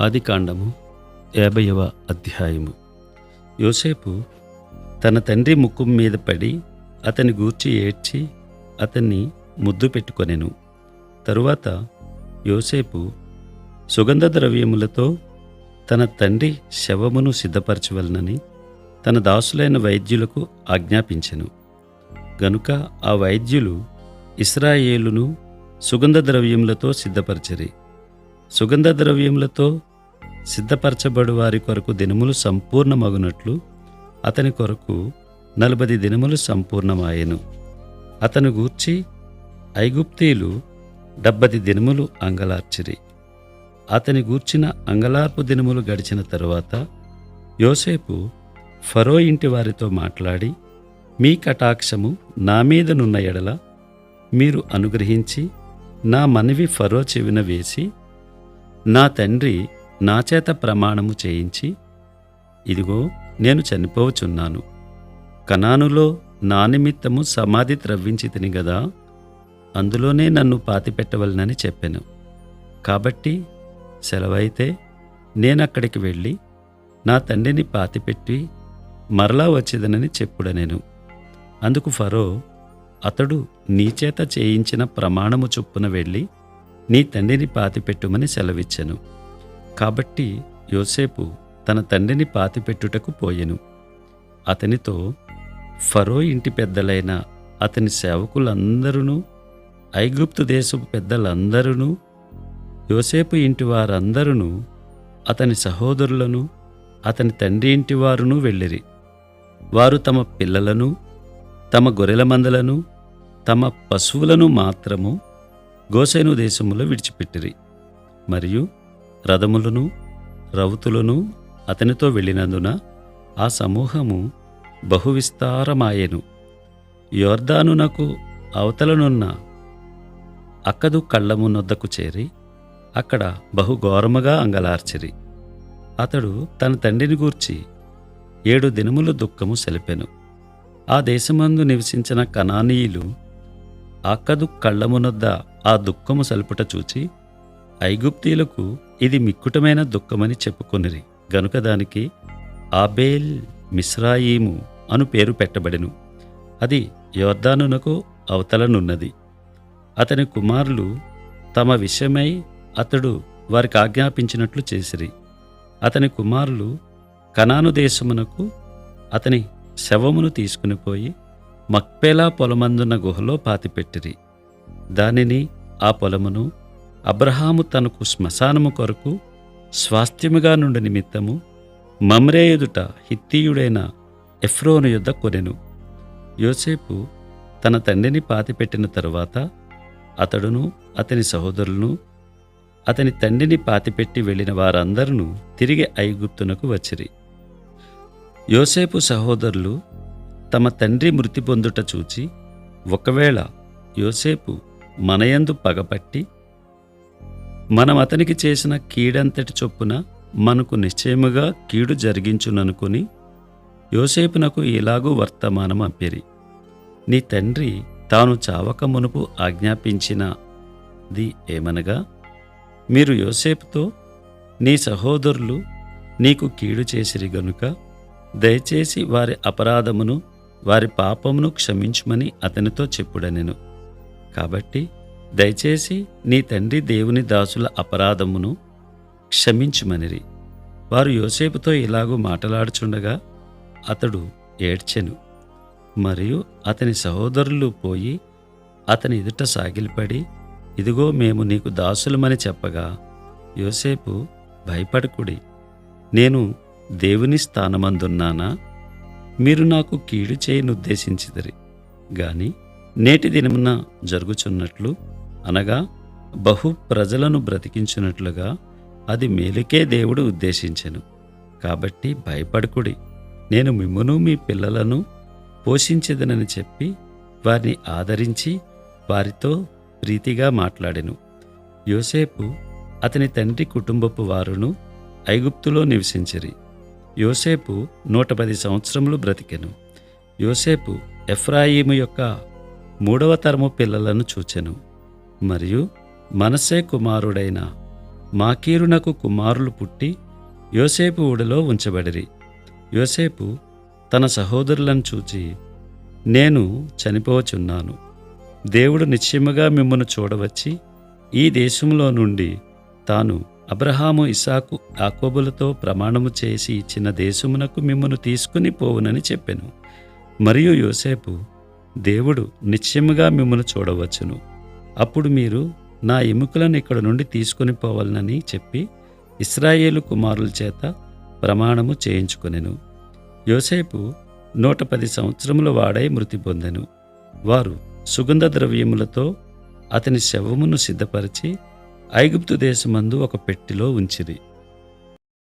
ఆదికాండము యాభైవ అధ్యాయము. యోసేపు తన తండ్రి ముక్కుం మీద పడి అతని గూర్చి ఏడ్చి అతన్ని ముద్దు పెట్టుకొనెను. తరువాత యోసేపు సుగంధ ద్రవ్యములతో తన తండ్రి శవమును సిద్ధపరచవలనని తన దాసులైన వైద్యులకు ఆజ్ఞాపించెను. గనుక ఆ వైద్యులు ఇస్రాయేలును సుగంధ ద్రవ్యములతో సిద్ధపరచరి. సుగంధ ద్రవ్యములతో సిద్ధపరచబడు వారి కొరకు దినములు సంపూర్ణమగునట్లు అతని కొరకు నలభై దినములు సంపూర్ణమాయెను. అతను గూర్చి ఐగుప్తీలు డెబ్బది దినములు అంగలార్చిరి. అతని గూర్చిన అంగలార్పు దినములు గడిచిన తరువాత యోసేపు ఫరో ఇంటి వారితో మాట్లాడి మీ కటాక్షము నా మీదనున్న ఎడల మీరు అనుగ్రహించి నా మనవి ఫరో చెవిన వేసి నా తండ్రి నా చేత ప్రమాణము చేయించి ఇదిగో నేను చనిపోవచున్నాను కనానులో నా నిమిత్తము సమాధి త్రవ్వించి తిని గదా అందులోనే నన్ను పాతిపెట్టవలనని చెప్పాను. కాబట్టి సెలవైతే నేనక్కడికి వెళ్ళి నా తండ్రిని పాతిపెట్టి మరలా వచ్చేదనని చెప్పుడనేను. అందుకు ఫరో అతడు నీ చేత చేయించిన ప్రమాణము చొప్పున వెళ్ళి నీ తండ్రిని పాతిపెట్టుమని సెలవిచ్చాను. కాబట్టి యోసేపు తన తండ్రిని పాతిపెట్టుటకు పోయెను. అతనితో ఫరో ఇంటి పెద్దలైన అతని సేవకులందరూ ఐగుప్తు దేశపు పెద్దలందరూ యోసేపు ఇంటి వారందరూ అతని సహోదరులను అతని తండ్రి ఇంటి వారును వెళ్ళిరి. వారు తమ పిల్లలను తమ గొర్రెల మందలను తమ పశువులను మాత్రము గోసేను దేశములో విడిచిపెట్టిరి. మరియు రథములను రౌతులను అతనితో వెళ్ళినందున ఆ సమూహము బహువిస్తారమాయెను. యోర్దానునకు అవతలనున్న అక్కదు కళ్ళము నొద్దకు చేరి అక్కడ బహుఘోరముగా అంగలార్చిరి. అతడు తన తండ్రిని గూర్చి ఏడు దినములు దుఃఖము సెలిపెను. ఆ దేశమందు నివసించిన కనానీయులు అక్కదు కళ్ళమునొద్ద ఆ దుఃఖము సలుపుట చూచి ఐగుప్తీలకు ఇది మిక్కుటమైన దుఃఖమని చెప్పుకొనిరి. గనుక దానికి ఆబేల్ మిస్రాయిము అను పేరు పెట్టబడెను. అది యోర్దానునకు అవతలనున్నది అతని కుమారులు తమ విషయమై అతడు వారికి ఆజ్ఞాపించినట్లు చేసిరి. అతని కుమారులు కనాను దేశమునకు అతని శవమును తీసుకుని పోయి మక్పేలా పొలమందున్న గుహలో పాతిపెట్టిరి. దానిని ఆ పొలమును అబ్రహాము తనకు శ్మశానము కొరకు స్వాస్థ్యముగా నుండి నిమిత్తము మమ్రే ఎదుట హిత్తీయుడైన ఎఫ్రోను యుద్ధ కొనెను. యోసేపు తన తండ్రిని పాతిపెట్టిన తరువాత అతడును అతని సహోదరులను అతని తండ్రిని పాతిపెట్టి వెళ్ళిన వారందరూ తిరిగి ఐగుప్తునకు వచ్చిరి. యోసేపు సహోదరులు తమ తండ్రి మృతి పొందుట చూచి ఒకవేళ యోసేపు మనయందు పగపట్టి మనం అతనికి చేసిన కీడంతటి చొప్పున మనకు నిశ్చయముగా కీడు జరిగించుననుకుని యోసేపునకు ఇలాగూ వర్తమానం అంపిరి నీ తండ్రి తాను చావక మునుపు ఆజ్ఞాపించినది ఏమనగా మీరు యోసేపుతో నీ సహోదరులు నీకు కీడు చేసిరి గనుక దయచేసి వారి అపరాధమును వారి పాపమును క్షమించుమని అతనితో చెప్పుడనెను. కాబట్టి దయచేసి నీ తండ్రి దేవుని దాసుల అపరాధమును క్షమించుమనిరి. వారు యోసేపుతో ఇలాగూ మాటలాడుచుండగా అతడు ఏడ్చెను. మరియు అతని సహోదరులు పోయి అతని ఎదుట సాగిలిపడి ఇదిగో మేము నీకు దాసులమని చెప్పగా యోసేపు భయపడకుడి. నేను దేవుని స్థానమందున్నానా? మీరు నాకు కీడు చేయనుద్దేశించిదరి. గాని నేటి దినమున జరుగుచున్నట్లు అనగా బహు ప్రజలను బ్రతికించినట్లుగా అది మేలుకే దేవుడు ఉద్దేశించెను. కాబట్టి భయపడకుడి. నేను మిమ్మును మీ పిల్లలను పోషించదనని చెప్పి వారిని ఆదరించి వారితో ప్రీతిగా మాట్లాడెను. యోసేపు అతని తండ్రి కుటుంబపు వారును ఐగుప్తులో నివసించిరి. యోసేపు నూట పది సంవత్సరములు బ్రతికెను. యోసేపు ఎఫ్రాయిము యొక్క మూడవ తరము పిల్లలను చూచెను. మరియు మనసే కుమారుడైన మాకీరునకు కుమారులు పుట్టి యోసేపు ఊడలో ఉంచబడిరి. యోసేపు తన సహోదరులను చూచి నేను చనిపోచున్నాను దేవుడు నిశ్చయముగా మిమ్మను చూడవచ్చి ఈ దేశంలో నుండి తాను అబ్రహాము ఇసాకు యాకోబులతో ప్రమాణము చేసి ఇచ్చిన దేశమునకు మిమ్మను తీసుకుని పోవునని చెప్పెను. మరియు యోసేపు దేవుడు నిశ్చయముగా మిమ్మను చూడవచ్చును. అప్పుడు మీరు నా ఎముకలను ఇక్కడ నుండి తీసుకుని పోవాలనని చెప్పి ఇస్రాయేలు కుమారుల చేత ప్రమాణము చేయించుకొనెను. యోసేపు నూట పది సంవత్సరముల వాడై మృతి పొందెను. వారు సుగంధ ద్రవ్యములతో అతని శవమును సిద్ధపరిచి ఐగుప్తు దేశమందు ఒక పెట్టిలో ఉంచిరి.